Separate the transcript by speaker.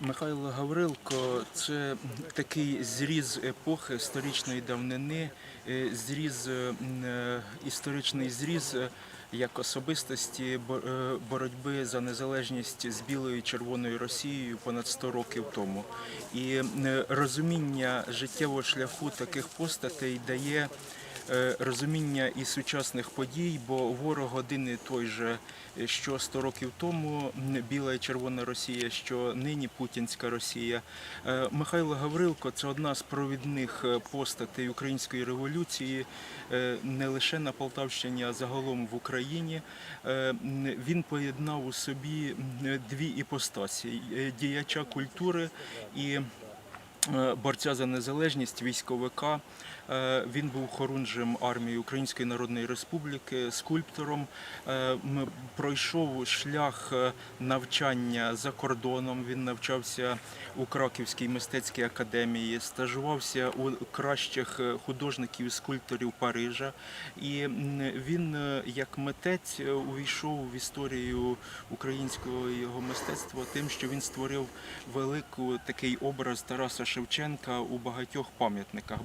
Speaker 1: Михайло Гаврилко це такий зріз епохи історичної давнини, е, зріз, е, е, історичний зріз як особистості бо- боротьби за незалежність з білою і червоною Росією понад 100 років тому. І розуміння життєвого шляху таких постатей дає розуміння і сучасних подій, бо ворог один і той же, е, що 100 років тому біла і червона Росія, що нині путінська Росія. Е, Михайло Гаврилко це одна з провідних е, постатей української революції е, не лише на Полтавщині, а загалом в Україні. Е, Він поєднав у собі дві іпостасі е, діяча культури і е, борця за незалежність, військовика. Е, Він був хорунжем армії Української Народної Республіки, скульптором. Е, Пройшов шлях е, навчання за кордоном. Він навчався у Краківській мистецькій академії, стажувався у кращих е, художників і скульпторів Парижа. І він е, як митець е, увійшов в історію українського його мистецтва тим, що він створив велику такий образ Тараса Шевченка у багатьох пам'ятниках.